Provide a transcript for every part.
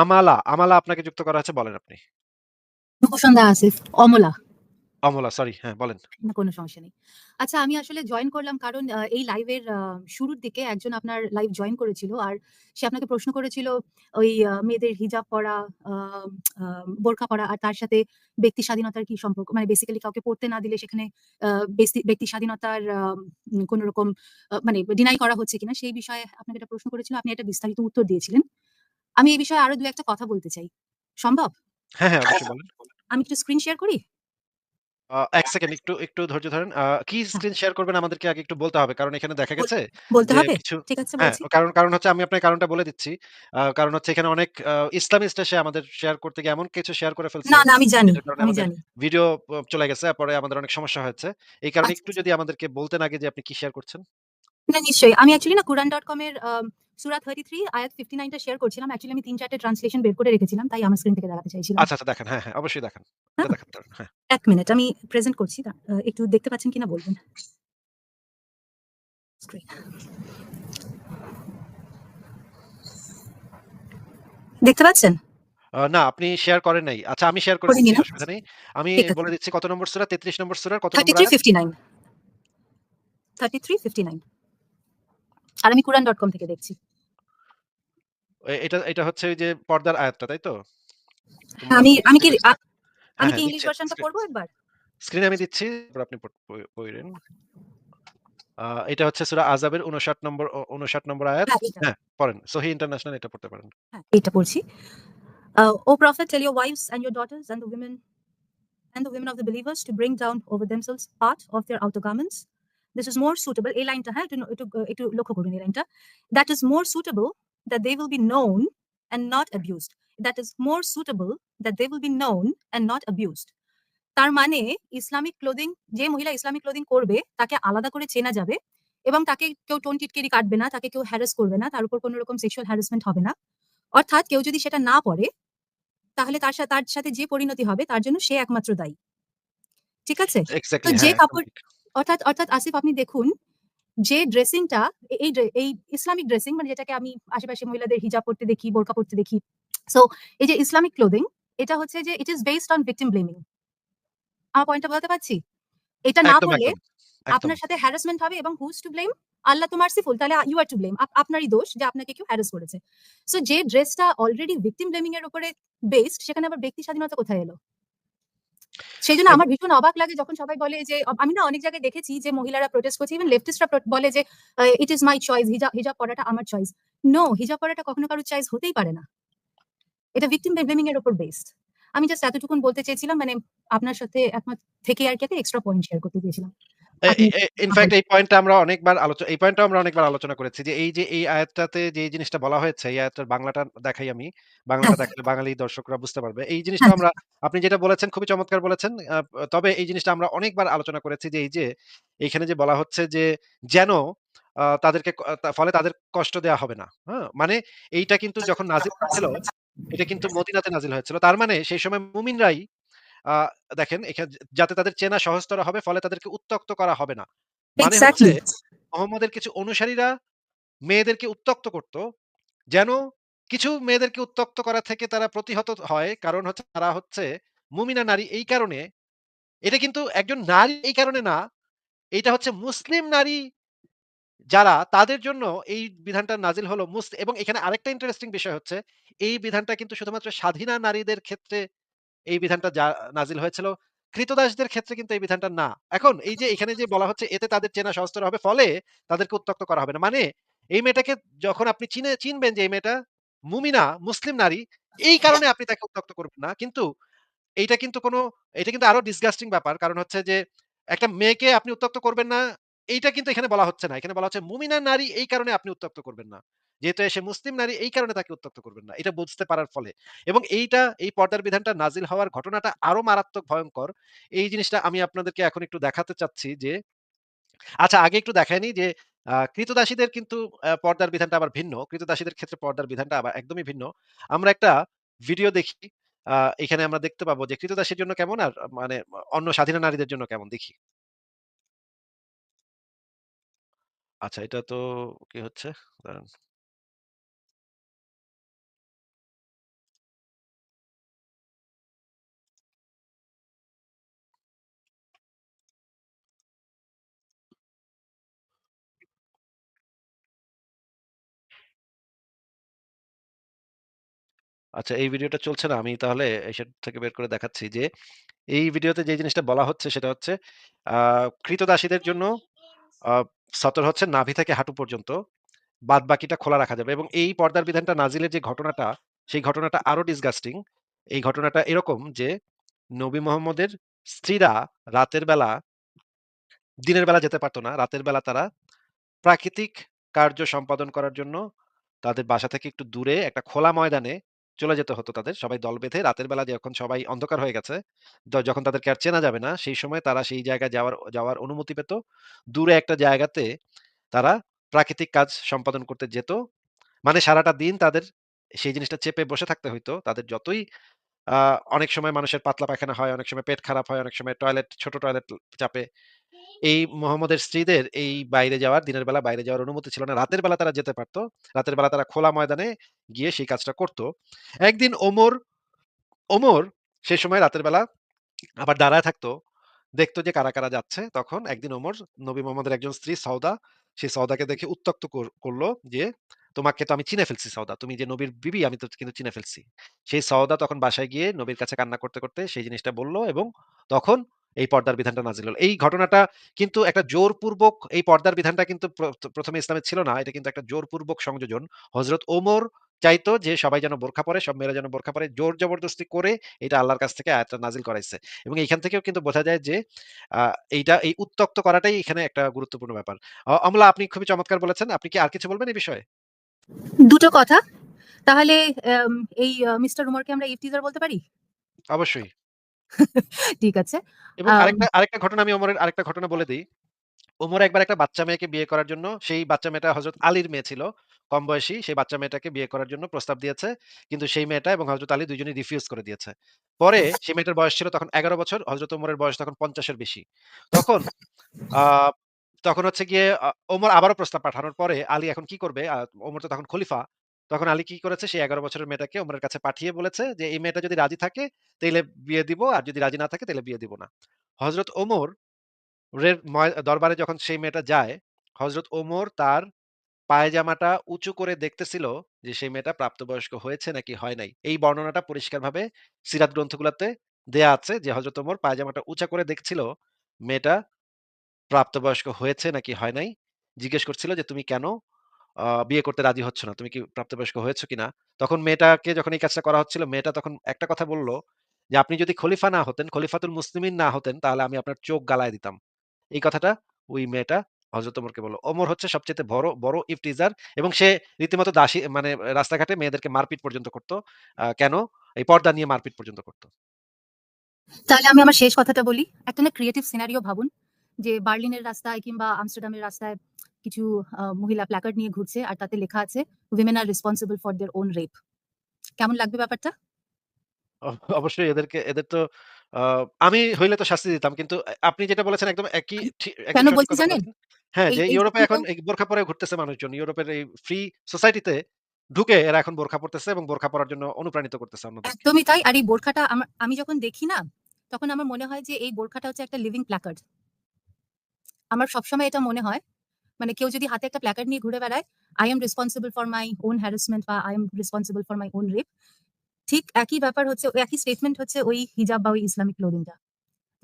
আমালা, আমালা আপনাকে যুক্ত করা আছে বলেন আপনি। রূপসন্ধ্যা আসিফ, অমলা। অমলা সরি হ্যাঁ বলেন। না কোনো সমস্যা নেই। আচ্ছা আমি আসলে জয়েন করলাম কারণ এই লাইভের শুরুর দিকে একজন আপনার লাইভ জয়েন করেছিল। আর সে আপনাকে প্রশ্ন করেছিল ওই মেয়েদের হিজাব পরা, বোরকা পরা আর তার সাথে ব্যক্তি স্বাধীনতার কি সম্পর্ক? মানে বেসিক্যালি কাউকে পড়তে না দিলে সেখানে ব্যক্তি স্বাধীনতার কোন রকম মানে ডিনাই করা হচ্ছে কিনা সেই বিষয়ে আপনাকে একটা প্রশ্ন করেছিল। আপনি একটা বিস্তারিত উত্তর দিয়েছিলেন। আমি এই বিষয়ে আরও ২-১ কথা বলতে চাই। সম্ভব? হ্যাঁ, হ্যাঁ অবশ্যই বলেন। আমি একটু স্ক্রিন শেয়ার করি? ১ সেকেন্ড একটু, একটু ধৈর্য ধরেন। কি হ্যাঁ। স্ক্রিন শেয়ার করবেন আমাদেরকে আগে একটু বলতে হবে। কারণ এখানে দেখা গেছে বলতে হবে? ঠিক আছে হ্যাঁ, বলছি। কারণ, কারণ হচ্ছে আমি আপনাকে কারণটা বলে দিচ্ছি। কারণ হচ্ছে এখানে অনেক ইসলামিস্ট এসে আমাদের শেয়ার করতে গিয়ে এমন কিছু শেয়ার করে ফেলছে। না, না আমি জানি, আমি জানি। ভিডিও চলে গেছে। পরে আমাদের অনেক সমস্যা হয়েছে। এই কারণে আচ্ছা, একটু আচ্ছা। যদি আমাদেরকে বলতেন আগে যে আপনি কি শেয়ার করছেন? না নিশ্চয়ই। আমি অ্যাকচুয়ালি না Quran.com এর সূরা 33 আয়াত 59 টা শেয়ার করছিলাম। অ্যাকচুয়ালি আমি ৩-৪ টে ট্রান্সলেশন বের করে রেখেছিলাম। তাই আমার স্ক্রিন থেকে দেখাতে চাইছিলাম। আচ্ছা, আচ্ছা দেখান। হ্যাঁ, হ্যাঁ অবশ্যই দেখান। হ্যাঁ? হ্যাঁ। ১ মিনিট আমি প্রেজেন্ট করছি। একটু দেখতে পাচ্ছেন কিনা বলবেন। স্ক্রিন। দেখতে পাচ্ছেন? না আপনি শেয়ার করেন নাই। আচ্ছা আমি শেয়ার করে দিচ্ছি অসুবিধা নেই। আমি বলে দিচ্ছি কত নম্বর সূরা? ৩৩ নম্বর সূরার কত নম্বর আয়াত? 33:59 33:59 আর আমি Quran.com থেকে দেখছি। এটা, এটা হচ্ছে যে পর্দার আয়াতটা, তাই তো? আমি, আমি কি হ্যাঁ, আমি হ্যাঁ কি ইংলিশ। ভার্শনটা স্ক্রি পড়ব একবার? স্ক্রিনে আমি দিচ্ছি। তারপর আপনি পড় প পইড়েন। আ এটা হচ্ছে সূরা আযাবের ৫৯ নম্বর অ ৫৯ নম্বর আয়াত। হ্যাঁ। হ্যাঁ, পড়েন। সহিহ ইন্টারন্যাশনাল এটা পড়তে পারেন। হ্যাঁ, এইটা পড়ছি। "O Prophet, tell your wives and your daughters and the women and the women of the believers to bring down over themselves part of their outer garments. This is more suitable" এই লাইনটা হ্যাঁ, একটু একটু একটু লক্ষ্য করবেন এই লাইনটা। "That is more suitable that they will be known and not abused." That is more suitable that they will be known and not abused. তার মানে ইসলামিক ক্লোথিং যে মহিলা ইসলামিক ক্লোথিং করবে তাকে আলাদা করে চেনা যাবে এবং তাকে কেউ টোন টিটকিরি কাটবে না, তাকে কেউ হ্যারাস করবে না, তার উপর কোন রকম সেক্সুয়াল হ্যারাসমেন্ট হবে না। অর্থাৎ কেউ যদি সেটা না পড়ে তাহলে তার সা তার সাথে যে পরিণতি হবে তার জন্য সে একমাত্র দায়ী। ঠিক আছে? তো যে হ্যাঁ, কাপড়। অর্থাৎ, অর্থাৎ আসিফ আপনি দেখুন যে ড্রেসিংটা এই এই ইসলামিক ড্রেসিং মানে যেটাকে আমি আশেপাশে মহিলাদের হিজাব পড়তে দেখি, বোরকা পড়তে দেখি। সো এই যে ইসলামিক ক্লোথিং এটা হচ্ছে যে it is based on victim blaming. আমার পয়েন্টটা বলতে পারছি? এটা না একদম। আপনার সাথে হ্যারাসমেন্ট হবে এবং হু ইস টু ব্লেম? আল্লাহ তো মার্সিফুল তাহলে ইউ আর টু ব্লেম। আপনারই দোষ যে আপনাকে কেউ হ্যারাস করেছে। সো যে ড্রেসটা অলরেডি ভিকটিম ব্লেমিং এর উপরে বেসড সেখানে আবার ব্যক্তি স্বাধীনতা কোথায় এলো? সেজন্য জন্য আমার ভীষণ অবাক লাগে যখন সবাই বলে যে আমি না অনেক জায়গায় দেখেছি যে মহিলারা প্রোটেস্ট করছে ইভেন লেফটিস্টরা বলে যে "ইট ইজ মাই চয়েস হিজা হিজাব পড়াটা আমার চয়েস।" নো হিজাব পড়াটা কখনো কারও চয়েস হতেই পারে না। এটা ভিকটিম ব্লেমিং এর উপর বেসড। আমি জাস্ট এতটুকুন বলতে চেয়েছিলাম মানে আপনার সাথে একমাত্র থেকে আর কি একটা এক্সট্রা পয়েন্ট শেয়ার করতে চেয়েছিলাম। এই পয়েন্টটা আমরা অনেকবার আলোচ এই পয়েন্টটাও আমরা অনেকবার আলোচনা করেছি যে এই যে এই আয়াতটাতে যে জিনিসটা বলা হয়েছে এই আয়াতটার বাংলাটা দেখাই আমি। বাংলাটা হ্যাঁ, দেখালে বাঙালি দর্শকরা বুঝতে পারবে। এই হ্যাঁ, জিনিসটাও আমরা আপনি যেটা বলেছেন খুবই চমৎকার বলেছেন। তবে এই জিনিসটা আমরা অনেকবার আলোচনা করেছি যে এই যে এইখানে যে বলা হচ্ছে যে যেন তাদেরকে ফলে তাদের কষ্ট দেয়া হবে না। হ্যাঁ? মানে এইটা কিন্তু যখন নাজিল হয়েছিল এটা কিন্তু মদিনাতে নাজিল হয়েছিল। তার মানে সেই সময় মুমিনরাই দেখেন এখানে যাতে তাদের চেনা সহজতর হবে ফলে তাদেরকে উত্ত্যক্ত করা হবে না। মানে হচ্ছে মোহাম্মদের কিছু অনুসারীরা মেয়েদেরকে উত্ত্যক্ত করত। যেন কিছু মেয়েদেরকে উত্ত্যক্ত করা থেকে তারা প্রতিহত হয়। কারণ হচ্ছে তারা হচ্ছে মুমিনা নারী এই কারণে এটা কিন্তু একজন নারী এই কারণে না। এটা হচ্ছে মুসলিম নারী যারা তাদের জন্য এই বিধানটা নাজিল হলো মুস এবং এখানে আরেকটা ইন্টারেস্টিং বিষয় হচ্ছে এই বিধানটা কিন্তু শুধুমাত্র স্বাধীনা নারীদের ক্ষেত্রে এই বিধানটা যা নাজিল হয়েছিল। ক্রীতদাসদের ক্ষেত্রে কিন্তু এই বিধানটা না। এখন এই যে এখানে যে বলা হচ্ছে এতে তাদের চেনা সহজতর হবে ফলে তাদেরকে উত্ত্যক্ত করা হবে না। মানে এই মেয়েটাকে যখন আপনি চিনে চিনবেন যে এই মেয়েটা মুমিনা, মুসলিম নারী, এই কারণে আপনি তাকে উত্ত্যক্ত করবেন না। কিন্তু এইটা কিন্তু কোনো এটা কিন্তু আরও ডিসগাস্টিং ব্যাপার। কারণ হচ্ছে যে একটা মেয়েকে আপনি উত্ত্যক্ত করবেন না, এইটা কিন্তু এখানে বলা হচ্ছে না। এখানে বলা হচ্ছে মুমিনা নারী এই কারণে আপনি উত্ত্যক্ত করবেন না। যেহেতু সে মুসলিম নারী এই কারণে তাকে উত্ত্যক্ত করবেন না। এটা বুঝতে পারার ফলে। এবং এইটা, এই পর্দার বিধানটা নাজিল হওয়ার ঘটনাটা আরও মারাত্মক ভয়ংকর। এই জিনিসটা আমি আপনাদেরকে এখন একটু দেখাতে চাচ্ছি যে আচ্ছা আগে একটু দেখায়নি যে, আ ক্রীতদাসীদের কিন্তু পর্দার বিধানটা আবার ভিন্ন। ক্রীতদাসীদের ক্ষেত্রে পর্দার বিধানটা আবার একদমই ভিন্ন। আমরা একটা ভিডিও দেখি। এখানে আমরা দেখতে পাবো যে ক্রীতদাসীর জন্য কেমন আর মানে অন্য স্বাধীন নারীদের জন্য কেমন দেখি। আচ্ছা এটা তো কি হচ্ছে? দাঁড়ান। আচ্ছা এই ভিডিওটা চলছে না। আমি তাহলে এসব থেকে বের করে দেখাচ্ছি যে, এই ভিডিওতে যে জিনিসটা বলা হচ্ছে সেটা হচ্ছে আহ ক্রীতদাসীদের জন্য আহ সতর হচ্ছে নাভি থেকে হাঁটু পর্যন্ত। বাদবাকিটা খোলা রাখা যাবে এবং এই পর্দার বিধানটা নাজিলের যে ঘটনাটা, সেই ঘটনাটা আরও ডিসগাস্টিং। এই ঘটনাটা এরকম যে, নবী মোহাম্মদের স্ত্রীরা রাতের বেলা দিনের বেলা যেতে পারতো না। রাতের বেলা তারা প্রাকৃতিক কার্য সম্পাদন করার জন্য তাদের বাসা থেকে একটু দূরে একটা খোলা ময়দানে চলে যেতে হতো তাদের। সবাই দল বেঁধে রাতের বেলা যখন সবাই অন্ধকার হয়ে গেছে, যখন তাদেরকে আর চেনা যাবে না, সেই সময় তারা সেই জায়গায় যাওয়ার যাওয়ার অনুমতি পেত। দূরে একটা জায়গাতে তারা প্রাকৃতিক কাজ সম্পাদন করতে যেত। মানে সারাটা দিন তাদের সেই জিনিসটা চেপে বসে থাকতে হইতো। তাদের যতই আ অনেক সময় মানুষের পাতলা পায়খানা হয়, অনেক সময় পেট খারাপ হয়, অনেক সময় টয়লেট ছোট টয়লেট চাপে। এই মোহাম্মদের স্ত্রীদের এই বাইরে যাওয়ার, দিনের বেলা বাইরে যাওয়ার অনুমতি ছিল না। রাতের বেলা তারা যেতে পারত। রাতের বেলা তারা খোলা ময়দানে গিয়ে সেই কাজটা করত। একদিন ওমর, ওমর সেই সময় রাতের বেলা আবার দাঁড়ায় থাকতো। দেখতো যে কারা, কারা যাচ্ছে। তখন একদিন ওমর নবী মোহাম্মদের একজন স্ত্রী সওদা, সেই সওদাকে দেখে উত্ত্যক্ত করল যে, "তোমাকে তো আমি চিনে ফেলছি সৌদা তুমি যে নবীর বিবি আমি তো কিন্তু চিনে ফেলছি।" সেই সওদা তখন বাসায় গিয়ে নবীর কাছে কান্না করতে, করতে সেই জিনিসটা বলল এবং তখন এই পর্দার বিধানটা নাজিল হল। এই ঘটনাটা কিন্তু একটা জোরপূর্বক এই পর্দার বিধানটা কিন্তু প্র ১ম এ ইসলামে ছিল না। এটা কিন্তু একটা জোরপূর্বক সংযোজন। হযরত ওমর চাইতো যে সবাই যেন বোরখা পরে, সব মেয়েরা যেন বোরখা পরে। জোর জবরদস্তি করে এটা আল্লাহর কাছ থেকে আয়াতটা নাজিল করাইছে। এবং এইখান থেকেও কিন্তু বোঝা যায় যে এইটা এই উত্ত্যক্ত করাটাই এখানে একটা গুরুত্বপূর্ণ ব্যাপার। অমলা আপনি খুবই চমৎকার বলেছেন। আপনি কি আর কিছু বলবেন এই বিষয়ে? দুটো কথা। তাহলে এই মিস্টার উমরকে আমরা ইফতিজার বলতে পারি? অবশ্যই। ঠিক আছে। এবং আম আরেকটা আরেকটা ঘটনা আমি ওমরের আরেকটা ঘটনা বলে দেই। ওমর একবার একটা বাচ্চা মেয়েকে বিয়ে করার জন্য সেই বাচ্চা মেয়েটা হযরত আলীর মেয়ে ছিল। কম বয়সী সেই বাচ্চা মেয়েটাকে বিয়ে করার জন্য প্রস্তাব দিয়েছে। কিন্তু সেই মেয়েটা এবং হযরত আলী ২ জনই রিফিউজ করে দিয়েছে। পরে সেই মেয়েটার বয়স ছিল তখন ১১ বছর, হযরত ওমরের বয়স তখন ৫০ এর বেশি। তখন আ তখন হচ্ছে গিয়ে আ ওমর আবারও প্রস্তাব পাঠানোর পরে আলী এখন কি করবে? ওমর তো তখন খলিফা। তখন আলী কি করেছে? সেই ১১ বছরের মেয়েটাকে ওমরের কাছে পাঠিয়ে বলেছে যে, "এই মেয়েটা যদি রাজি থাকে তাইলে বিয়ে দিব। আর যদি রাজি না থাকে তাইলে বিয়ে দিব না।" হযরত ওমর দরবারে যখন সেই মেয়েটা যায়, হযরত ওমর তার পায়জামাটা উঁচু করে দেখতেছিল যে সেই মেয়েটা প্রাপ্তবয়স্ক হয়েছে নাকি হয় নাই। এই বর্ণনাটা পরিষ্কারভাবে সিরাত গ্রন্থগুলাতে দেয়া আছে যে হযরত ওমর পায়জামাটা উঁচা করে দেখছিল মেয়েটা প্রাপ্তবয়স্ক হয়েছে নাকি হয় নাই। জিজ্ঞেস করছিল যে, "তুমি কেন বিয়ে করতে রাজি হচ্ছ না? তুমি কি প্রাপ্তবয়স্ক হয়েছ কিনা?" তখন মেয়েটাকে যখন এই কাজটা করা হচ্ছিল, মেয়েটা তখন একটা কথা বলল যে, "আপনি যদি খলিফা না হতেন, খলিফাতুল মুসলিমিন না হতেন, তাহলে আমি আপনার চোখ গালায় দিতাম।" এই কথাটা ওই মেয়েটা হযরত ওমরকে বলল। ওমর হচ্ছে সবচাইতে বড়, বড় ইফতিজার এবং সে রীতিমতো দাসী মানে রাস্তাঘাটে মেয়েদেরকে মারপিট পর্যন্ত করত। কেন? এই পর্দা নিয়ে মারপিট পর্যন্ত করত। তাহলে আমি আমার শেষ কথাটা বলি। একটা না ক্রিয়েটিভ সিনারিও ভাবুন যে বার্লিনের রাস্তায় কিংবা আমস্টারডামের রাস্তায় কিছু মহিলা প্ল্যাকার্ড নিয়ে ঘুরছে আর তাতে লেখা আছে, "women are responsible for their own rape" কেমন লাগবে ব্যাপারটা? অবশ্যই এদেরকে এদের তো আমি হইলে তো শাস্তি দিতাম। কিন্তু আপনি যেটা বলেছেন একদম একই কেন কথা জানেন? হ্যাঁ, যে ইউরোপে এখন এই বোরখা পরে ঘুরতেছে মানুষজন। ইউরোপের এই ফ্রি সোসাইটিতে ঢুকে এরা এখন বোরখা পড়তেছে এবং বোরখা পরার জন্য অনুপ্রাণিত করতেছে অন্যদেরকে। একদমই তাই। আর এই বোরখাটা আমি যখন দেখি না, তখন আমার মনে হয় যে এই বোরখাটা হচ্ছে একটা লিভিং প্ল্যাকার্ড। আমার সবসময় এটা মনে হয়, মানে কেউ যদি হাতে একটা প্ল্যাকার্ড নিয়ে ঘুরে বেড়ায়, I am responsible for my own harassment বা I am responsible for my own rape ঠিক একই ব্যাপার হচ্ছে, একই স্টেটমেন্ট হচ্ছে ওই হিজাব বা ওই ইসলামিক ক্লোদিংটা।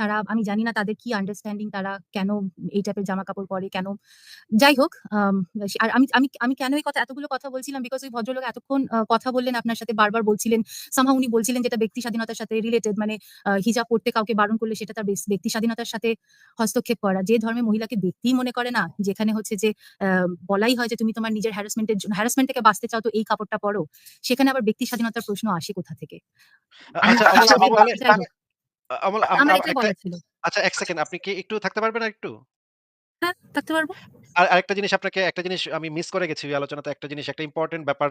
তারা আমি জানি না তাদের কি আন্ডারস্ট্যান্ডিং তারা কেন এই টাইপের জামা কাপড় পরে, কেন যাই হোক আর আমি আমি আমি কেন এই কথা এতগুলো কথা বলছিলাম বিকজ ওই ভদ্রলোক এতক্ষণ কথা বললেন আপনার সাথে বারবার বলছিলেন, somehow উনি বলছিলেন যেটা ব্যক্তি স্বাধীনতার সাথে রিলেটেড মানে হিজাব পড়তে কাউকে বারণ করলে সেটা তার ব্যক্তি স্বাধীনতার সাথে হস্তক্ষেপ করা। যে ধর্মে মহিলাকে ব্যক্তিই মনে করে না, যেখানে হচ্ছে যে বলাই হয় যে তুমি তোমার নিজের হ্যারাসমেন্ট এর জন্য হ্যারাসমেন্ট থেকে বাঁচতে চাও তো এই কাপড়টা পরো। সেখানে আবার ব্যক্তি স্বাধীনতার প্রশ্ন আসে কোথা থেকে? আমার ছিল। আচ্ছা ১ সেকেন্ড আপনি কি একটু থাকতে পারবেন আরেকটু? হ্যাঁ, থাকতে পারব। আর আরেকটা জিনিস আপনাকে একটা জিনিস আমি মিস করে গেছি ওই আলোচনাতে একটা জিনিস একটা ইম্পোর্টেন্ট ব্যাপার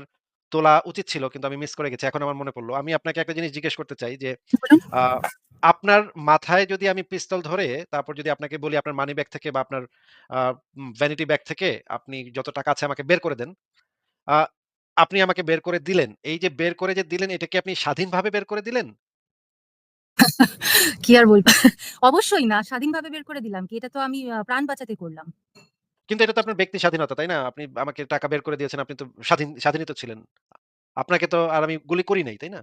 তোলা উচিত ছিল কিন্তু আমি মিস করে গেছি। এখন আমার মনে পড়ল। আমি আপনাকে একটা জিনিস জিজ্ঞেস করতে চাই যে আপনার মাথায় যদি আমি পিস্তল ধরে তারপর যদি আপনাকে বলি আপনার মানি ব্যাগ থেকে বা আপনার ভ্যানিটি ব্যাগ থেকে আপনি যত টাকা আছে আমাকে বের করে দেন। আপনি আমাকে বের করে দিলেন। এই যে বের করে যে দিলেন এটা কি আপনি স্বাধীনভাবে বের করে দিলেন? কি আর বলব? অবশ্যই না। স্বাধীনভাবে বের করে দিলাম কি? এটা তো আমি প্রাণ বাঁচাতে করলাম। কিন্তু এটা তো আপনার ব্যক্তি স্বাধীনতা, তাই না? আপনি আমাকে টাকা বের করে দিয়েছেন। আপনি তো স্বাধীন স্বাধীনই তো ছিলেন। আপনাকে তো আর আমি গুলি করি নাই, তাই না?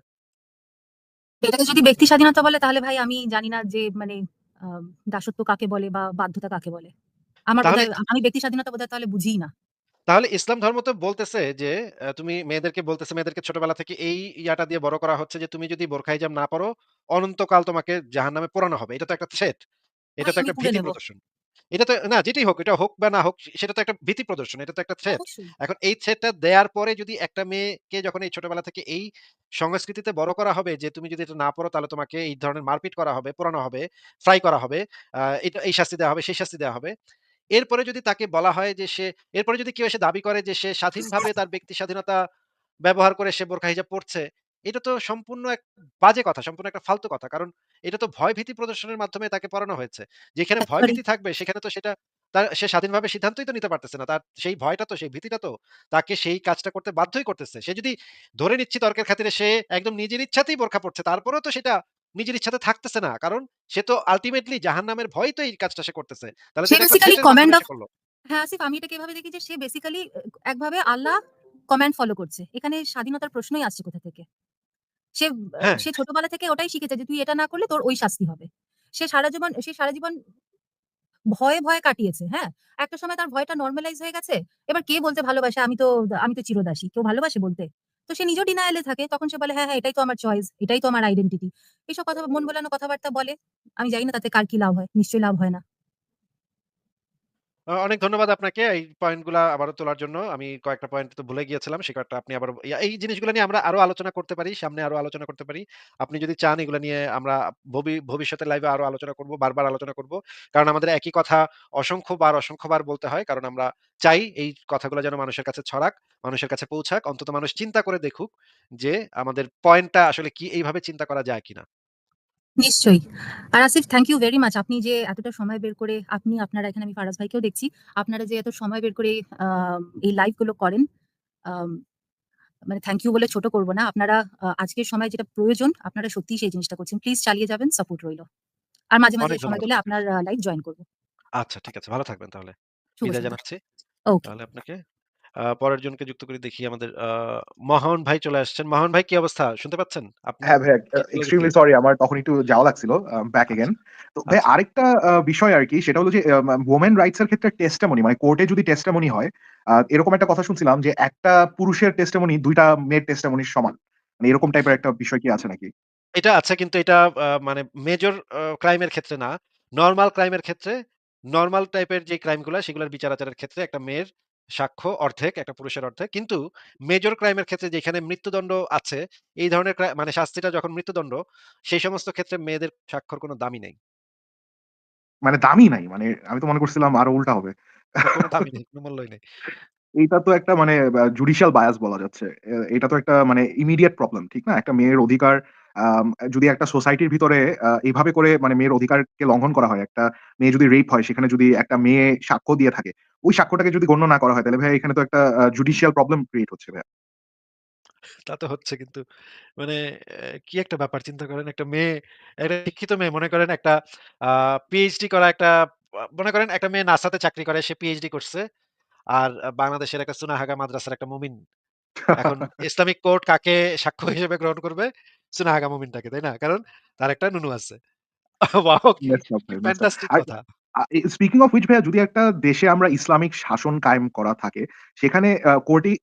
এটাকে যদি ব্যক্তি স্বাধীনতা বলে তাহলে ভাই আমি জানি না যে মানে আম দাসত্ব কাকে বলে বা বাধ্যতা কাকে বলে। আমার তাহলে বোধহয় আমি ব্যক্তি স্বাধীনতা বোধহয় তাহলে বুঝিই না। তাহলে ইসলাম ধর্ম তো বলতেছে যে আ তুমি মেয়েদেরকে বলতেছে মেয়েদেরকে ছোটবেলা থেকে এই ইয়াটা দিয়ে বড় করা হচ্ছে যে তুমি যদি বোরখা হিজাব না পড়ো, অনন্তকাল তোমাকে জাহান্নামে পোড়ানো হবে। এটা তো একটা থ্রেট। এটা তো আমি একটা ভীতি নেব। প্রদর্শন। এটা তো না যেটাই হোক, এটা হোক বা না হোক সেটা তো একটা ভীতি প্রদর্শন। এটা তো একটা থ্রেট। অবশ্যই। এখন এই থ্রেটটা দেয়ার পরে যদি একটা মেয়েকে যখন এই ছোটবেলা থেকে এই সংস্কৃতিতে বড় করা হবে যে তুমি যদি এটা না পড়ো তাহলে তোমাকে এই ধরনের মারপিট করা হবে, পোড়ানো হবে, ফ্রাই করা হবে। আ এটা এই শাস্তি দেওয়া হবে, সেই শাস্তি দেওয়া হবে। এরপরে যদি তাকে বলা হয় যে সে এরপরে যদি কেউ এসে দাবি করে যে সে স্বাধীনভাবে তার ব্যক্তি স্বাধীনতা ব্যবহার করে সে বোরখা হিজাব পড়ছে, এটা তো সম্পূর্ণ এক বাজে কথা, সম্পূর্ণ একটা ফালতু কথা। কারণ এটা তো ভয়ভীতি প্রদর্শনের মাধ্যমে তাকে পড়ানো হয়েছে। যেখানে একেবারেই। ভয়ভীতি থাকবে সেখানে তো সেটা তার সে স্বাধীনভাবে সিদ্ধান্তই তো নিতে পারতেছে না। তার সেই ভয়টা তো সেই ভীতিটা তো তাকে সেই কাজটা করতে বাধ্যই করতেছে। সে যদি ধরে নিচ্ছি তর্কের খাতিরে সে একদম নিজের ইচ্ছাতেই বোরখা পড়ছে, তারপরেও তো সেটা নিজের ইচ্ছাতে থাকতেছে না। কারণ সে তো আল্টিমেটলি জাহান্নামের ভয় তো এই কাজটা সে করতেছে। তাহলে সে বেসিক্যালি কমান্ড অফ হ্যাঁ, আসিফ আমি এটাকে এভাবে দেখি যে সে বেসিক্যালি একভাবে আল্লাহ কমান্ড ফলো করছে। এখানে স্বাধীনতার প্রশ্নই আসছে কোথা থেকে? সে হ্যাঁ, সে ছোটবেলা থেকে ওটাই শিখেছে যে তুই এটা না করলে তোর ওই শাস্তি হবে। সে সারা জীবন সে সারা জীবন ভয়ে, ভয়ে কাটিয়েছে, হ্যাঁ? একটা সময় তার ভয়টা নরমালাইজ হয়ে গেছে। এবার কে বলতে ভালোবাসে? আমি তো আমি তো চিরদাসী। কেউ ভালোবাসে বলতে? তো সে নিজেও ডিনায়ালে থাকে। তখন সে বলে, "হ্যাঁ, হ্যাঁ, এটাই তো আমার চয়েস, এটাই তো আমার আইডেন্টিটি।" এইসব কথা মন ভোলানো কথাবার্তা বলে। আমি জানি না তাতে কার কি লাভ হয়। নিশ্চয়ই লাভ হয় না। অনেক ধন্যবাদ আপনাকে এই পয়েন্টগুলা আবারও তোলার জন্য। আমি কয়েকটা পয়েন্ট তো ভুলে গিয়েছিলাম। সে কয়েকটা আপনি আবার এই জিনিসগুলো নিয়ে আমরা আরও আলোচনা করতে পারি। সামনে আরও আলোচনা করতে পারি। আপনি যদি চান এগুলো নিয়ে আমরা ভবি ভবিষ্যতের লাইভে আরও আলোচনা করব, বারবার আলোচনা করব। কারণ আমাদের একই কথা অসংখ্যবার, অসংখ্যবার বলতে হয়। কারণ আমরা চাই এই কথাগুলো যেন মানুষের কাছে ছড়াক, মানুষের কাছে পৌঁছাক। অন্তত মানুষ চিন্তা করে দেখুক যে আমাদের পয়েন্টটা আসলে কি এইভাবে চিন্তা করা যায় কিনা। নিশ্চয়ই। আর Asif thank you very much. আপনি যে এতটা সময় বের করে আপনি আপনারা এখানে আমি ফারাজ ভাইকেও দেখছি। আপনারা যে এত সময় বের করে এই লাইভগুলো করেন মানে থ্যাংক ইউ বলে ছোট করব না। আপনারা আজকের সময় যেটা প্রয়োজন আপনারা সত্যিই সেই জিনিসটা করছেন। প্লিজ চালিয়ে যাবেন, সাপোর্ট রইল। আর মাঝে, মাঝে সময় পেলে আপনার লাইভ জয়েন করব। আচ্ছা ঠিক আছে। ভালো থাকবেন তাহলে। বিদায় জানাচ্ছি। ওকে। তাহলে আপনাকে পরের জনকে যুক্ত করে দেখি আমাদের মহান ভাই চলে আসছেন। মহান ভাই কি অবস্থা? শুনতে পাচ্ছেন? হ্যাঁ, কি চলে এক্সট্রিমলি সরি আমার তখন একটু যাওয়া লাগছিল। ব্যাক আচ্ছা, এগেইন। তো ভাইয়া আচ্ছা। আরেকটা বিষয় আরকি সেটা হলো যে ওমেন রাইটস এর ক্ষেত্রে টেস্টিমনি মানে কোর্টে যদি টেস্টিমনি হয়, এরকম একটা কথা শুনছিলাম যে একটা পুরুষের টেস্টিমনি ২ টা মেয়ের টেস্টিমনির সমান। মানে এরকম টাইপের একটা বিষয় কি আছে নাকি? এটা আছে কিন্তু এটা মানে মেজর আ ক্রাইম এর ক্ষেত্রে না। নরমাল ক্রাইমের ক্ষেত্রে নরমাল টাইপের যে ক্রাইমগুলা সেগুলোর বিচার-আচারের ক্ষেত্রে একটা মেয়ের সাক্ষ্য অর্ধেক, একটা পুরুষের অর্ধেক। কিন্তু মেজর ক্রাইম এর ক্ষেত্রে যেখানে মৃত্যুদণ্ড আছে, এই ধরনের মানে শাস্তিটা যখন মৃত্যুদণ্ড, সেই সমস্ত ক্ষেত্রে মেয়েদের সাক্ষ্যর কোনো দামি নেই। মানে দামি নাই। মানে আমি তো মনে করছিলাম আরও উল্টা হবে। কোনো দামই নেই, কোনো মূল্যই নেই। এইটা তো একটা মানে জুডিশিয়াল বায়াস বলা যাচ্ছে। এটা তো একটা মানে ইমিডিয়েট প্রবলেম, ঠিক না? একটা মেয়ের অধিকার যদি একটা সোসাইটির ভিতরে আ এভাবে করে মানে মেয়ের অধিকারকে লঙ্ঘন করা হয়, একটা মেয়ে যদি রেপ হয়, সেখানে যদি একটা মেয়ে সাক্ষ্য দিয়ে থাকে, ওই সাক্ষ্যটাকে যদি গণ্য না করা হয়, তাহলে ভাইয়া এখানে তো একটা জুডিশিয়াল প্রবলেম ক্রিয়েট হচ্ছে ভাইয়া। তা তো হচ্ছে কিন্তু মানে কি একটা ব্যাপার চিন্তা করেন একটা মেয়ে, একটা শিক্ষিত মেয়ে মনে করেন একটা পিএইচডি করা একটা মনে করেন একটা মেয়ে নাসাতে চাকরি করে, সে পিএইচডি করছে। আর বাংলাদেশের একটা সুনাহাগা মাদ্রাসার একটা মুমিন। এখন ইসলামিক কোর্ট কাকে সাক্ষ্য হিসেবে গ্রহণ করবে? সুনাহাগা মুমিনটাকে, তাই না? কারণ তার একটা নুনু আছে। ওয়াও! ফ্যান্টাস্টিক কথা। স্পিকিং অফ হুইচ ভাইয়া যদি একটা দেশে আমরা ইসলামিক শাসন কায়েম করা থাকে, সেখানে আ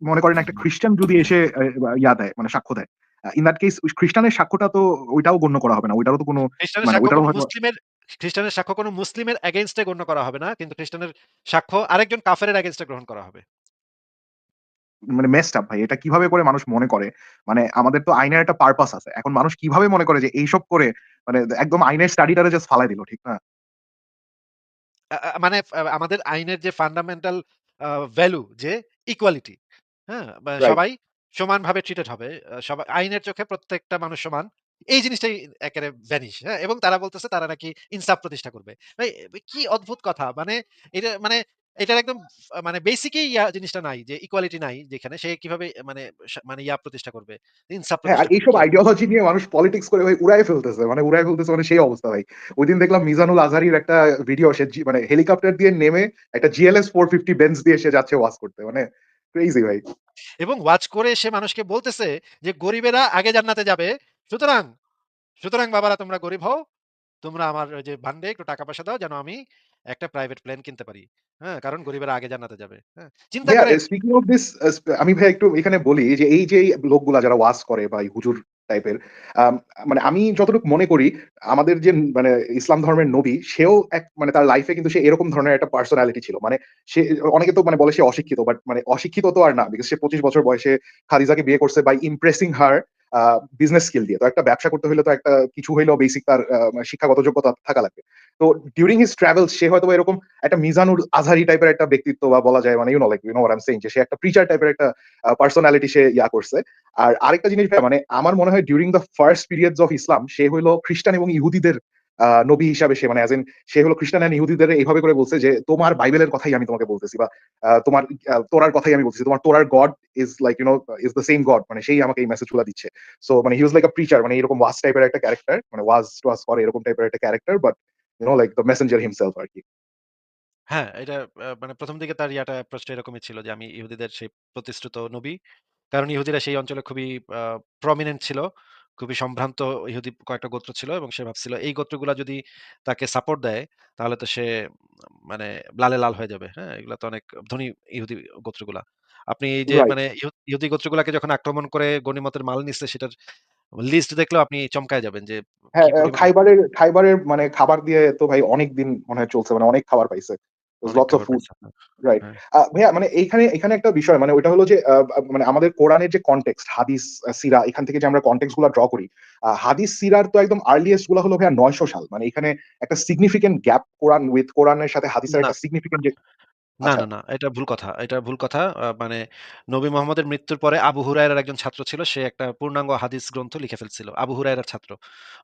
মনে করেন একটা খ্রিস্টান যদি এসে ইয়া দেয়, মানে সাক্ষ্য দেয়। ইন দ্যাট কেস খ্রিস্টানের সাক্ষ্যটা তো ওইটাও গণ্য করা হবে না। ওইটারও তো কোনো মানে মুসলিমের খ্রিস্টানের সাক্ষ্য কোনো মুসলিমের এগেইনস্ট এ গণ্য করা হবে না। কিন্তু খ্রিস্টানের সাক্ষ্য আরেকজন কাফেরের এগেইনস্ট এ গ্রহণ করা হবে। মানে মেসড আপ ভাই। এটা কীভাবে করে মানুষ মনে করে? মানে আমাদের তো আইনের একটা পারপাস আছে। এখন মানুষ কীভাবে মনে করে যে এইসব করে মানে একদম আইনের স্টাডিটারে জাস্ট ফালায় দিল, ঠিক না? মানে আমাদের আইনের যে ফান্ডামেন্টাল ভ্যালু যে ইকুয়ালিটি, হ্যাঁ? সবাই সমানভাবে ট্রিটেড হবে। সবাই আইনের চোখে প্রত্যেকটা মানুষ সমান। এই জিনিসটাই একেবারে ভ্যানিশ, হ্যাঁ? এবং তারা বলতেছে তারা নাকি ইনসাফ প্রতিষ্ঠা করবে। ভাই কি অদ্ভুত কথা! মানে এটা মানে এটার একদম মানে বেসিকই ইয়া জিনিসটা নাই যে ইকুয়ালিটি নাই যেখানে সে কীভাবে মানে মানে ইয়া প্রতিষ্ঠা করবে? ইনসাফ হ্যাঁ, আর। এইসব আইডিওলজি নিয়ে মানুষ পলিটিক্স করে ভাই উড়ায় ফেলতেছে। মানে উড়ায় ফেলতেছে মানে সেই অবস্থা ভাই। ঐদিন দেখলাম মিজানুল আজহারির একটা ভিডিও সে মানে হেলিকপ্টার দিয়ে নেমে একটা জিএলএস 450 বেঞ্চ দিয়ে সে যাচ্ছে ওয়াজ করতে। মানে ক্রেজি ভাই। এবং ওয়াচ করে সে মানুষকে বলতেছে যে, "গরিবেরা আগে জান্নাতে যাবে। সুতরাং, সুতরাং বাবারা তোমরা গরিব হও। তোমরা আমার ওই যে ভান্ডে একটু টাকা-পয়সা দাও যেন আমি একটা প্রাইভেট প্লেন কিনতে পারি। হ্যাঁ? কারণ গরিবেরা আগে জান্নাতে যাবে।" হ্যাঁ? চিন্তা করেন স্পিকিং অফ দিস আমি ভাইয়া একটু এখানে বলি যে এই যে লোকগুলা যারা ওয়াজ করে বা হুজুর টাইপের মানে আমি যতটুকু মনে করি আমাদের যে মানে ইসলাম ধর্মের নবী সেও এক মানে তার লাইফে কিন্তু সে এরকম ধরনের একটা পার্সোনালিটি ছিল। মানে সে অনেকে তো মানে বলে সে অশিক্ষিত বাট মানে অশিক্ষিত তো আর না। বিকজ সে ২৫ বছর বয়সে খাদিজাকে বিয়ে করছে by impressing her business skill দিয়ে। তো একটা ব্যবসা করতে হইলে তো একটা কিছু হইলেও বেসিক তার আ শিক্ষাগত যোগ্যতা থাকা লাগবে। তো ডিউরিং হিজ ট্রাভেলস সে হয়তো এরকম একটা মিজানুর আজহারি টাইপের একটা ব্যক্তিত্ব বা বলা যায় মানে you know like you know saying যে সে একটা প্রিচার টাইপের একটা পার্সোনালিটি সে ইয়া করছে। আর আরেকটা জিনিস মানে আমার মনে হয় during the first periods of Islam সে হইল খ্রিস্টান এবং ইহুদিদের নবী হিসাবে সে মানে অ্যাজ ইন সে হলো খ্রিস্টান এন্ড ইহুদিদের এইভাবে করে বলছে যে তোমার বাইবেলের কথাই আমি তোমাকে বলতেছি বা তোমার তোরার কথাই আমি বলতেছি। তোমার তোরার god is like you know is the same god মানে সেই আমাকে এই মেসেজগুলা দিচ্ছে। সো মানে হি ওয়াজ লাইক আ প্রিচার মানে এরকম ওয়াজ টাইপের একটা ক্যারেক্টার মানে ওয়াজ টোয়াজ করে এরকম টাইপের একটা character but you know like the messenger himself আর কি হ্যাঁ, এটা মানে প্রথম দিকে তার ইয়াটা অ্যাপ্রোচটা এরকমই ছিল যে আমি ইহুদিদের সেই প্রতিশ্রুত নবী। কারণ ইহুদিরা সেই অঞ্চলে খুবই প্রমিনেন্ট ছিল। খুবই সম্ভ্রান্ত ইহুদি কয়েকটা গোত্র ছিল এবং সে ভাবছিল এই গোত্রগুলা যদি তাকে সাপোর্ট দেয় তাহলে তো সে মানে লালে লাল হয়ে যাবে। হ্যাঁ? এগুলা তো অনেক ধনী ইহুদি গোত্রগুলা। আপনি এই যে মানে ইহু ইহুদি গোত্রগুলাকে যখন আক্রমণ করে গনিমতের মাল নিচ্ছে সেটার লিস্ট দেখলেও আপনি চমকায় যাবেন যে হ্যাঁ, খাইবারের খাইবারের মানে খাবার দিয়ে তো ভাই অনেক দিন মনে হয় চলছে। মানে অনেক খাবার পাইছে। রাইট। হ্যাঁ। ভাইয়া মানে এইখানে এখানে একটা বিষয় মানে ওইটা হলো যে মানে আমাদের কোরআনের যে কনটেক্সট হাদিস, সিরা এখান থেকে যে আমরা কনটেক্সটগুলা ড্র করি। হাদিস সিরার তো একদম আর্লিয়েস্টগুলা হলো ভাইয়া ৯০০ সাল। মানে এখানে একটা সিগনিফিকেন্ট গ্যাপ কোরআন উইথ কোরআনের সাথে হাদিসের। একটা সিগনিফিকেন্ট না, আচ্ছা। না, না। এটা ভুল কথা। এটা ভুল কথা। আ মানে নবী মোহাম্মদের মৃত্যুর পরে আবু হুরায়রার একজন ছাত্র ছিল। সে একটা পূর্ণাঙ্গ হাদিস গ্রন্থ লিখে ফেলছিল। আবু হুরায়রার ছাত্র।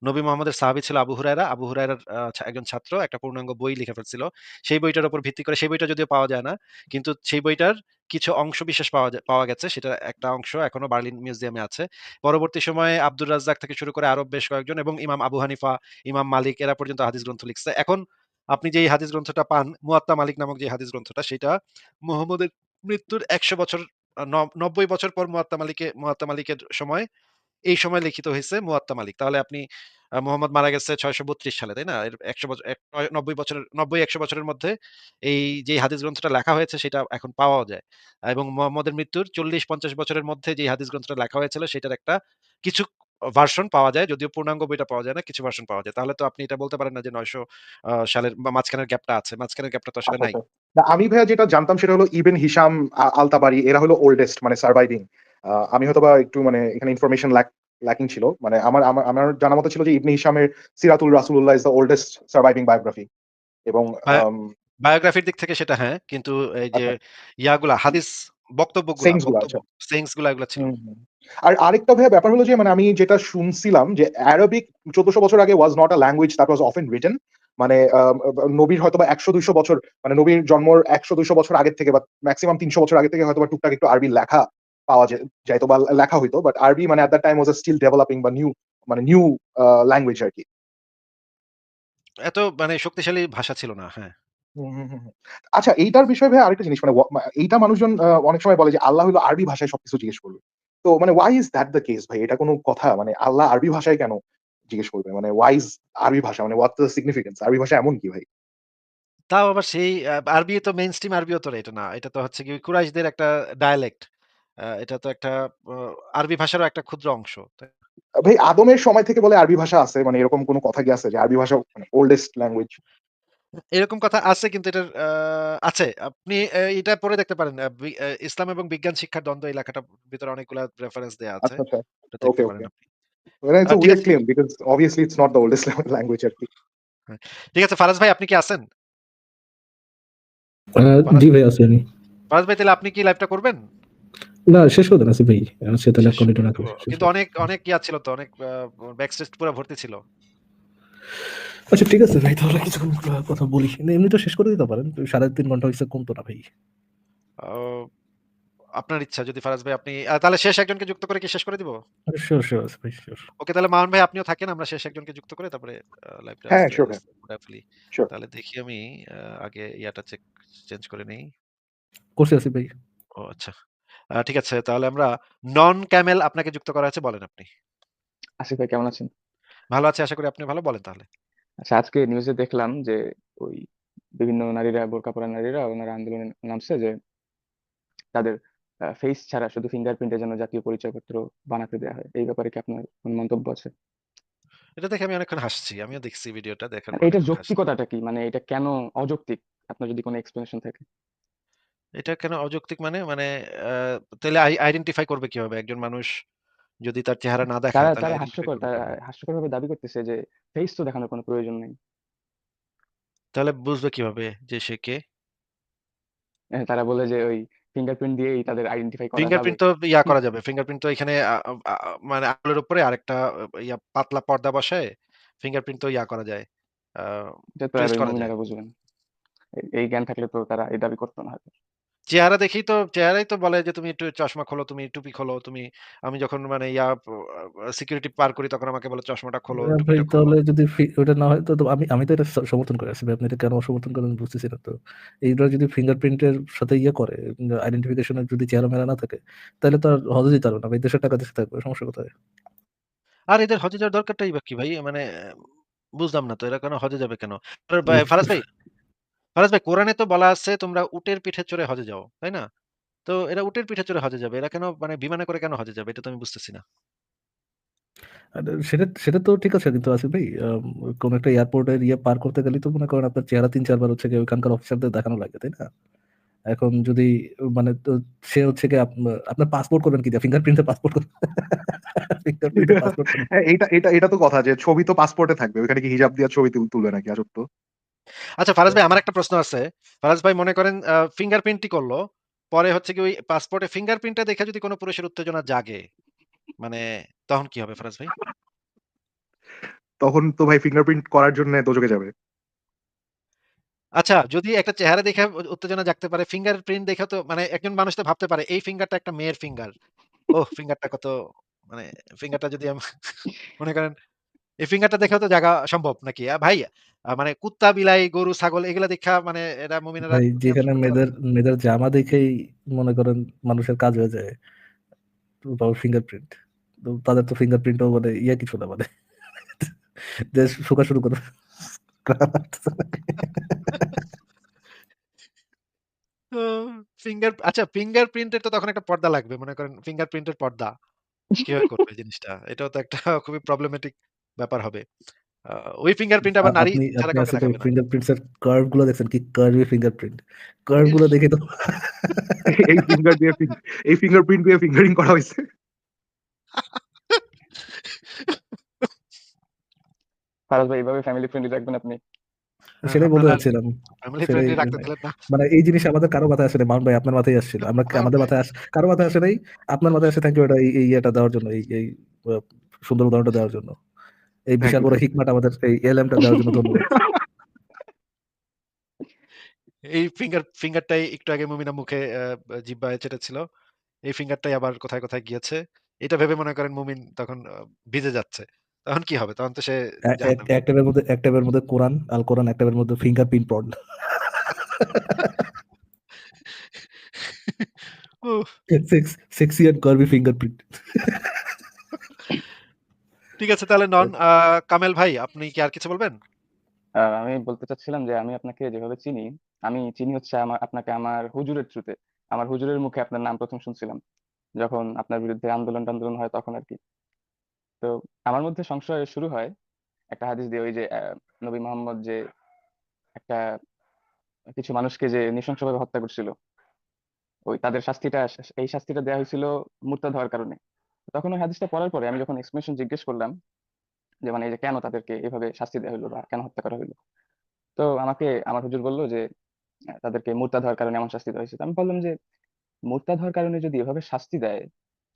নবী মোহাম্মদের সাহাবী ছিল আবু হুরায়রা। আবু হুরায়রার আ ছা একজন ছাত্র একটা পূর্ণাঙ্গ বই লিখে ফেলছিল। সেই বইটার উপর ভিত্তি করে সেই বইটা যদিও পাওয়া যায় না। কিন্তু সেই বইটার কিছু অংশ বিশেষ পাওয়া যা পাওয়া গেছে। সেটার একটা অংশ এখনও বার্লিন মিউজিয়ামে আছে। পরবর্তী সময়ে আব্দুর রাজ্জাক থেকে শুরু করে আরও বেশ কয়েকজন এবং ইমাম আবু হানিফা, ইমাম মালিক এরা পর্যন্ত হাদিস গ্রন্থ লিখছে। এখন আপনি যে হাদিস গ্রন্থটা পান, মুয়াত্তা মালিক নামক যে হাদিস গ্রন্থটা সেটা মুহাম্মদের মৃত্যুর ১০০ বছর আ ন ৯০ বছর পর মুয়াত্তা মালিকে মুয়াত্তা মালিকের সময় এই সময় লিখিত হইছে মুয়াত্তা মালিক। তাহলে আপনি মুহাম্মদ মারা গেছে ৬৩২ সালে, তাই না? এর ১০০ বছর নব্বই নয় ৯০ বছরের ৯০-১০০ বছরের মধ্যে এই যে হাদিস গ্রন্থটা লেখা হয়েছে সেটা এখন পাওয়াও যায়। এবং মুহাম্মদের মৃত্যুর ৪০-৫০ বছরের মধ্যে যে হাদিস গ্রন্থটা লেখা হয়েছিল সেটার একটা কিছু ভার্সন পাওয়া যায়। যদিও পূর্ণাঙ্গ বইটা পাওয়া যায় না, কিছু ভার্সন পাওয়া যায়। তাহলে তো আপনি এটা বলতে পারেন না যে ৯০০ আ সালের বা মাঝখানের গ্যাপটা আছে। মাঝখানের গ্যাপটা তো আসলে আচ্ছা, নাই। আচ্ছা। আমি ভাইয়া যেটা জানতাম সেটা হলো ইবন হিশাম, আ আল এরা হলো ওল্ডেস্ট মানে সারভাইভিং। আমি হয়তোবা একটু মানে এখানে ইনফরমেশন ল্যাক ল্যাকিং ছিল। মানে আমার আমার আমার জানা মতো ছিল যে ইবনে হিশামের সিরাতুল রাসূলুল্লাহ is the oldest surviving biography এবং বায়ো বায়োগ্রাফির দিক থেকে সেটা হ্যাঁ। কিন্তু এই যে আচ্ছা। ইয়াগুলা হাদিস বক্তব্য আচ্ছা। ছিল। আর আরেকটা ভাইয়া ব্যাপার হলো যে মানে আমি যেটা শুনছিলাম যে অ্যারাবিক ১৪০০ বছর আগে was not a language that was often written. মানে আ আ নবীর হয়তোবা ১০০-২০০ বছর মানে নবীর জন্মর ১০০-২০০ বছর আগের থেকে বা মেক্সিমাম ৩০০ বছর আগে থেকে হয়তোবা টুকটাক একটু আরবি লেখা পাওয়া যাইতো বা লেখা হইতো। বাট আরবি মানে at that time was a still developing বা নিউ মানে নিউ ল্যাঙ্গুয়েজ আরকি। এত মানে শক্তিশালী ভাষা ছিল না। হ্যাঁ। আচ্ছা এইটার বিষয়ে ভাইয়া আরেকটা জিনিস মানে এইটা মানুষজন অনেক সময় বলে যে আল্লাহ হইল আরবি ভাষায় সবকিছু জিজ্ঞেস করবে। তো মানে why is that the case ভাই? এটা কোন কথা? মানে আল্লাহ আরবি ভাষায় কেন জিজ্ঞেস করবে? মানে why is আরবি ভাষা? মানে what the significance? আরবি ভাষা এমন কি ভাই? তাও আবার সেই আরবি তো মেইনস্ট্রিম আরবিও তো এটা না। এটা তো হচ্ছে কি কুরাইশদের একটা ডায়ালেক্ট। এটা তো একটা আরবি ভাষারও একটা ক্ষুদ্র অংশ। ভাই আদমের সময় থেকে বলে আরবি ভাষা আছে। মানে এরকম কোনো কথা কি আছে যে আরবি ভাষা মানে ওল্ডেস্ট ল্যাঙ্গুয়েজ? এরকম কথা আছে কিন্তু এটার আ আছে। আপনি এ এটা পড়ে দেখতে পারেন। আ বি আ ইসলাম এবং বিজ্ঞান শিক্ষার দ্বন্দ্ব এই লেখাটার ভিতরে অনেকগুলা রেফারেন্স দেয়া আছে। আচ্ছা, আচ্ছা। এটা দেখতে পারেন ওকে। আপনি। আ it's a ঠিক weird আছে claim because obviously it's not the oldest language আরকি। হ্যাঁ। ঠিক আছে ফারাজ ভাই আপনি কি আছেন? আ ফারাজ জি ভাই আছি আমি। ফারাজ ভাই তাহলে আপনি কি লাইভটা করবেন? না শেষ করে দেন আসিফ ভাই। আজকে তাহলে শেষ কন্টিনিউ না শেষ কিন্তু করি। অনেক, অনেক ইয়া ছিল তো অনেক আ ব্যাকস্টেজ পুরা ভর্তি ছিল। আচ্ছা ঠিক আছে ভাই তাহলে কিছুক্ষণ কথা বলি। না এমনি তো শেষ করে দিতে পারেন। ৩.৫ ঘণ্টা হইছে কমতো না ভাই। আপনার ইচ্ছা যদি ফারাজ ভাই আপনি তাহলে শেষ একজনকে যুক্ত করে কি শেষ করে দিব? শিওর, শিওর ভাই শিওর। ওকে তাহলে মামুন ভাই আপনিও থাকেন। আমরা শেষ একজনকে যুক্ত করে তারপরে লাইভটা হ্যাঁ, শিওর। তাহলে দেখি আমি আগে ইয়াটা চেক চেঞ্জ করে নেই। করছি আসিফ ভাই। ও আচ্ছা। ঠিক আছে। তাহলে আমরা নন ক্যামেল আপনাকে যুক্ত করা আছে বলেন আপনি। আসিফ ভাই কেমন আছেন? ভালো আছি আশা করি আপনি ভালো। বলেন তাহলে। আচ্ছা আজকে নিউজে দেখলাম যে ওই বিভিন্ন নারীরা বোরকা পরা নারীরা ওনারা আন্দোলনে নামছে যে তাদের ফেস ছাড়া শুধু ফিঙ্গারপ্রিন্টে যেন জাতীয় পরিচয়পত্র বানাতে দেওয়া হয়। এই ব্যাপারে কি আপনার কোন মন্তব্য আছে? এটা দেখে আমি অনেকক্ষণ হাসছি। আমিও দেখছি ভিডিওটা দেখার পরে অনেকক্ষণ হাসছি। যৌক্তিকতাটা কি? মানে এটা কেন অযৌক্তিক? আপনার যদি কোনো এক্সপ্লেনেশন থাকে। এটা কেন অযৌক্তিক মানে? মানে আ তাইলে আই আইডেন্টিফাই করবে কীভাবে? একজন মানুষ যদি তার চেহারা না দেখায় তারা তাহলে তারা আইডেন্টিফাই হাস্যকর করবে তারা কীভাবে? হাস্যকরভাবে দাবি করতেছে যে ফেস তো দেখানোর কোনো প্রয়োজন নেই। তাহলে বুঝবে কীভাবে যে সে কে? হ্যাঁ, তারা বলে যে ওই ফিঙ্গারপ্রিন্ট দিয়েই তাদের আইডেন্টিফাই করা যাবে। ফিঙ্গারপ্রিন্ট তো ইয়া করা যাবে। ফিঙ্গারপ্রিন্ট তো এখানে আ আ আ মানে আঙুলের উপরে আরেকটা ইয়া পাতলা পর্দা বসায় ফিঙ্গারপ্রিন্ট তো ইয়া করা যায়। আ এটা তো আর ট্রেস ওই করা যায়। বুঝবে না। এই এই জ্ঞান থাকলে তো তারা এই দাবি করতো না হয়তো। চেহারা দেখেই তো চেহারাই তো বলে যে তুমি একটু চশমা খোলো, তুমি টুপি খোলো, তুমি আমি যখন মানে ইয়া সিকিউরিটি পার করি তখন আমাকে বলে চশমাটা খোলো, টুপিটা খোলো। তাহলে যদি ওটা না হয় তো আমি আমি তো এটা সমর্থন করি ভাই। আপনি এটা কেন অসমর্থন করেন বুঝতেছি না তো। এইটা যদি ফিঙ্গারপ্রিন্টের সাথে ইয়ে করে আইডেন্টিফিকেশন এর যদি চেহারা মেলা না থাকে তাহলে তো আর হজে যেতে পারবে না ভাই। দেশের টাকা দেশে থাকবে। সমস্যা কোথায়? আর এদের হজে যাওয়ার দরকারটাই বা কি ভাই? মানে বুঝলাম না তো এরা কেন হজে যাবে কেন? ফারাজ ভাই ফারাজ ভাই কোরআনে তো বলা আছে তোমরা উটের পিঠে চড়ে হজে যাও। তাই না? তো এরা উটের পিঠে চড়ে হজে যাবে। এরা কেন মানে বিমানে করে কেন হজে যাবে? এটা তো আমি বুঝতেছি না। সেটা সেটা তো ঠিক আছে কিন্তু আসিফ ভাই কোন একটা এয়ারপোর্টের ইয়ে পার করতে গেলেই তো মনে করেন আপনার চেহারা ৩-৪ বার হচ্ছে গিয়ে ওইখানকার অফিসারদের দেখানো লাগে, তাই না? এখন যদি মানে তো সে হচ্ছে আপ আপনার পাসপোর্ট করবেন কি দিয়ে? ফিঙ্গারপ্রিন্টের পাসপোর্ট করবেন। ফিঙ্গারপ্রিন্টের পাসপোর্ট করবেন। হ্যাঁ, এটা এটা তো কথা যে ছবি তো পাসপোর্টে থাকবে। ওইখানে কি হিজাব দিয়ে ছবি তুল তুলবে নাকি আজব তো? আচ্ছা ফারাজ ভাই আমার একটা প্রশ্ন আছে। ফারাজ ভাই মনে করেন আ ফিঙ্গারপ্রিন্টই করল। পরে হচ্ছে কি ওই পাসপোর্টে ফিঙ্গারপ্রিন্টটা দেখে যদি কোন পুরুষের উত্তেজনা জাগে, মানে তখন কি হবে ফারাজ ভাই? তখন তো ভাই ফিঙ্গারপ্রিন্ট করার জন্য দোজখে যাবে। আচ্ছা যদি একটা চেহারা দেখে উ উত্তেজনা জাগতে পারে, ফিঙ্গারপ্রিন্ট দেখে তো মানে একজন মানুষ তো ভাবতে পারে এই ফিঙ্গারটা একটা মেয়ের ফিঙ্গার। ওহ! ফিঙ্গারটা কত মানে ফিঙ্গারটা যদি আম মনে করেন এই ফিঙ্গারটা দেখেও তো জাগা সম্ভব নাকি? ভাই মানে কুত্তা, বিলাই, গরু, ছাগল এগুলা দেইখা মানে এরা মুমিনেরা যেখানে মেয়েদের মেয়েদের জামা দেখেই মনে করেন মানুষের কাজ হয়ে যায়। তো ফিঙ্গারপ্রিন্ট। তো তাদের তো ফিঙ্গারপ্রিন্টও মানে ইয়ে কিছু না মানে। যে শোকা শুরু করবে। ফিঙ্গার আচ্ছা ফিঙ্গারপ্রিন্টের তো তখন একটা পর্দা লাগবে। মনে করেন ফিঙ্গারপ্রিন্টের পর্দা। কীভাবে করবে জিনিসটা? এটাও তো একটা খুবই প্রবলেমেটিক ব্যাপার হবে। ওই ফিঙ্গারপ্রিন্ট আবার নারী ছাড়া কাউকে দেখাবে না। ফিঙ্গারপ্রিন্টস এর কার্ভগুলো দেখছেন কি কার্ভি ফিঙ্গারপ্রিন্ট। কার্ভগুলো দেখে তো এই ফিঙ্গার দিয়ে এই ফিঙ্গারপ্রিন্ট দিয়ে ফিঙ্গারিং করা হইছে। ফারাজ ভাই এভাবে ফ্যামিলি ফ্রেন্ডলি রাখবেন আপনি? হ্যাঁ, সেটাই বলতে রাখতে মানে না। মানে এই জিনিস আমাদের কারও মাথায় আসে। মামুন ভাই আপনার মাথায় আসছিল। আমরা আমাদের মাথায় আস কারও মাথায় আসে নাই। আপনার মাথায় আসে থ্যাংক ইউ এটা এই এই ইয়েটা দেওয়ার জন্য। এই এই সুন্দর উদাহরণটা দেওয়ার জন্য। এই বিশাল বড় হিকমাটা আমাদের এই এলএমটা দেওয়ার জন্য ধন্যবাদ। এই ফিঙ্গার ফিঙ্গারটাই একটু আগে মুমিনা মুখে আ জিহ্বায় চেটেছিল। এই ফিঙ্গারটাই আবার কোথায়, কোথায় গিয়েছে। এটা ভেবে মনে করেন মুমিন তখন ভিজে যাচ্ছে। তখন কি হবে? তখন তো সে এ এক জাহান্নামী। এক ট্যাবের মধ্যে এক ট্যাবের মধ্যে কোরআন, আল কোরআন, এক ট্যাবের মধ্যে ফিঙ্গারপ্রিন্ট পর্ন। উফ! Sex sexy and curvy fingerprint. ঠিক আছে তাহলে নন কামেল ভাই আপনি কি আর কিছু বলবেন? আমি বলতে চাচ্ছিলাম যে আমি আপনাকে যেভাবে চিনি, আমি চিনি হচ্ছে আমা আপনাকে আমার হুজুরের থ্রুতে। আমার হুজুরের মুখে আপনার নাম ১ম শুনছিলাম। যখন আপনার বিরুদ্ধে আন্দোলন-টান্দোলন হয় তখন আরকি। তো আমার মধ্যে সংশয় শুরু হয় একটা হাদিস দিয়ে ওই যে নবী মোহাম্মদ যে একটা কিছু মানুষকে যে নৃশংসভাবে হত্যা করছিল। ওই তাদের শাস্তিটা এই শাস্তিটা দেওয়া হয়েছিল মুরতাদ হওয়ার কারণে। তখন ওই হাদিসটা পড়ার পরে আমি যখন এক্সপ্লেনেশন জিজ্ঞেস করলাম যে মানে এই যে কেন তাদেরকে এভাবে শাস্তি দেয়া হইল বা কেন হত্যা করা হইল? তো আমাকে আমার হুজুর বলল যে তাদেরকে মুরতাদ হওয়ার কারণে এমন শাস্তি দেওয়া হয়েছে। আমি বললাম যে মুরতাদ হওয়ার কারণে যদি এভাবে শাস্তি দেয়,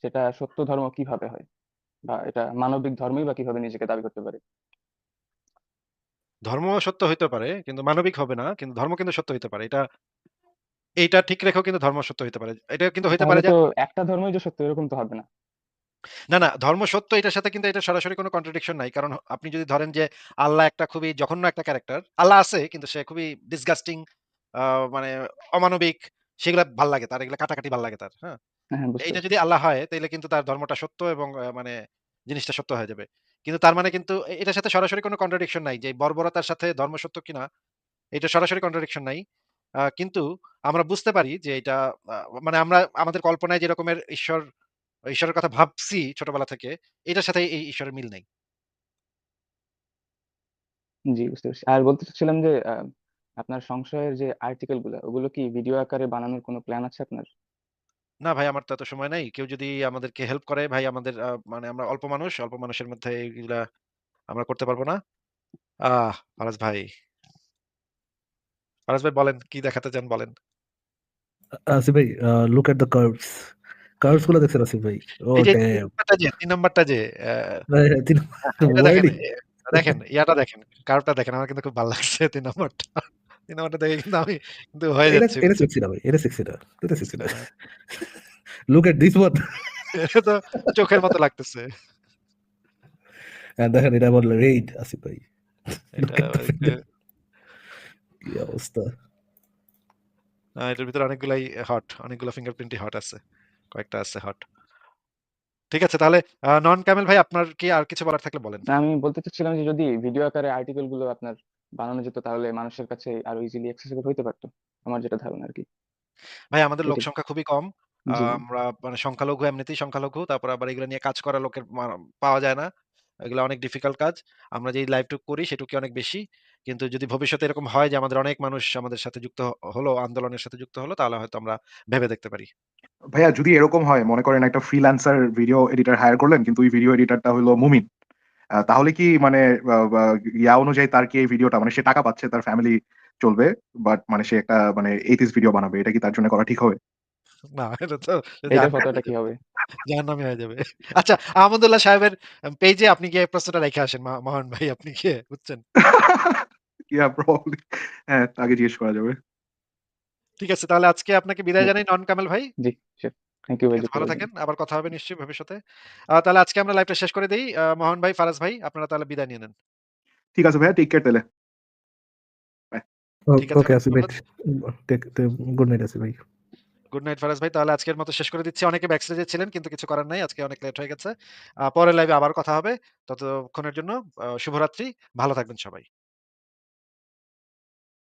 সেটা সত্য ধর্ম কীভাবে হয়? বা এটা মানবিক ধর্মই বা কীভাবে নিজেকে দাবি করতে পারে? ধর্ম সত্য হইতে পারে কিন্তু মানবিক হবে না। কিন্তু ধর্ম কিন্তু সত্য হইতে পারে। এটা এইটা ঠিক রেখেও কিন্তু ধর্ম সত্য হইতে পারে। এটা কিন্তু হইতে পারে যে তো একটা ধর্মই যে সত্য এরকম তো হবে না। না, না ধর্ম সত্য এটার সাথে কিন্তু এটা সরাসরি কোনো কন্ট্রাডিকশন নাই। কারণ আপনি যদি ধরেন যে আল্লাহ একটা খুবই জঘন্য একটা ক্যারাক্টার। আল্লাহ আছে কিন্তু সে খুবই ডিসগাস্টিং আ মানে অমানবিক সেগুলা ভালো লাগে তার। এগুলা কাটাকাটি ভালো লাগে তার। হ্যাঁ? হ্যাঁ, হ্যাঁ বুঝতে এইটা পারছি। যদি আল্লাহ হয় তাইলে কিন্তু তার ধর্মটা সত্য এবং আ মানে জিনিসটা সত্য হয়ে যাবে। কিন্তু তার মানে কিন্তু এ এটার সাথে সরাসরি কোনো কন্ট্রাডিকশন নাই যে বর্বরতার সাথে ধর্ম সত্য কিনা এটা সরাসরি কন্ট্রাডিকশন নাই। আ কিন্তু আমরা বুঝতে পারি যে এটা আ মানে আমরা আমাদের কল্পনায় যে রকমের ঈশ্বর ঈশ্বরের কথা ভাবছি ছোটবেলা থেকে এটার সাথে এই ঈশ্বরের মিল নেই জি, বুঝতে পারছি। আর বলতে চাচ্ছিলাম যে আপনার সংশয়ের যে আর্টিকেলগুলা ওগুলো কি ভিডিও আকারে বানানোর কোনো প্ল্যান আছে আপনার? না ভাই আমার তো এত সময় নাই। কেউ যদি আমাদেরকে হেল্প করে ভাই আমাদের মানে আমরা অল্প মানুষ, অল্প মানুষের মধ্যে এগুলা আমরা করতে পারব না। আহ ফারাজ ভাই। ফারাজ ভাই বলেন কি দেখাতে চান বলেন? আ আসিফ ভাই লুক এট দ্য কার্ভস। কার্ভসগুলো দেখছেন আসিফ ভাই? ৩ ড্যাম! নাম্বারটা যে ৩ নাম্বারটা যে অ্যা তিন দেখেন ইয়াটা দেখেন, কার্ভটা দেখেন আমার কিন্তু খুব ভালো লাগছে ৩ নাম্বারটা। ৩ নাম্বারটা দেখে কিন্তু আমি কিন্তু হয়ে যাচ্ছি এটা না ভাই। এটা না। এটা না। Look at this one. এটা তো চোখের মতো লাগতেছে। দেখেন এটা আবার রেইড আসিফ ভাই। কি অবস্থা। এটার ভিতরে অনেকগুলাই হট, অনেকগুলো ফিঙ্গারপ্রিন্টই হট আছে। কয়েকটা আছে হট। ঠিক আছে তাহলে নন ক্যামেল ভাই আপনার কি আর কিছু বলার থাকলে বলেন? আমি বলতে চাচ্ছিলাম যে যদি ভিডিও আকারে আর্টিকেলগুলো আপনার বানানো যেত তাহলে মানুষের কাছে আরও ইজিলি অ্যাক্সেসিবল হইতে পারত। আমার যেটা ধারণা আরকি। ভাই আমাদের লোক সংখ্যা খুবই কম। আমরা মানে সংখ্যালঘু এমনিতেই সংখ্যালঘু। তারপর আবার এগুলো নিয়ে কাজ করা লোকের পাওয়া যায় না। এগুলা অনেক ডিফিকাল্ট কাজ। আমরা যেই লাইভটুক করি সেটুকুই অনেক বেশি। কিন্তু যদি ভবিষ্যতে এরকম হয় যে আমাদের অনেক মানুষ আমাদের সাথে যুক্ত হলো, আন্দোলনের সাথে যুক্ত হলো তাহলে হয়তো আমরা ভেবে দেখতে পারি। ভাইয়া যদি এরকম হয় মনে করেন একটা ফ্রিল্যান্সার ভিডিও এডিটর হায়ার করলেন কিন্তু ওই ভিডিও এডিটরটা হলো মুমিন। তাহলে কি মানে ইয়া অনুযায়ী তার কি এই ভিডিওটা মানে সে টাকা পাচ্ছে, তার ফ্যামিলি চলবে। বাট মানে সে একটা মানে এইথিস্ট ভিডিও বানাবে। এটা কি তার জন্য করা ঠিক হবে? না এটা তো জাহান্নামে কি। হবে? জাহান্নামে হয়ে যাবে। আচ্ছা আহমদুল্লাহ সাহেবের পেজে আপনি গিয়ে প্রশ্নটা রেখে আসেন মা মহান ভাই আপনি গিয়ে বুঝছেন? ইয়া প্রবাবলি হ্যাঁ, তাকে জিজ্ঞেস করা যাবে। ঠিক আছে তাহলে আজকে আপনাকে বিদায় জানাই নন ক্যামেল ভাই। জি, থ্যাংক ইউ ভাই ভালো থাকেন। আবার কথা হবে নিশ্চয়ই ভবিষ্যতে। তাহলে আজকে আমরা লাইভটা শেষ করে দেই। মোহন ভাই, ফারাজ ভাই আপনারা তাহলে বিদায় নিয়ে নেন। ঠিক আছে ভাইয়া টেক কেয়ার আছে ওকে ভাই আসিফ ভাই। টেক গুড নাইট আসিফ ভাই। গুড নাইট ফারাজ ভাই। তাহলে আজকের মতো শেষ করে দিচ্ছি। অনেকে ব্যাকস্টেজে ছিলেন কিন্তু কিছু করার নাই। আজকে অনেক লেট হয়ে গেছে। পরের লাইভে আবার কথা হবে। ততক্ষণের জন্য শুভরাত্রি। ভালো থাকবেন সবাই।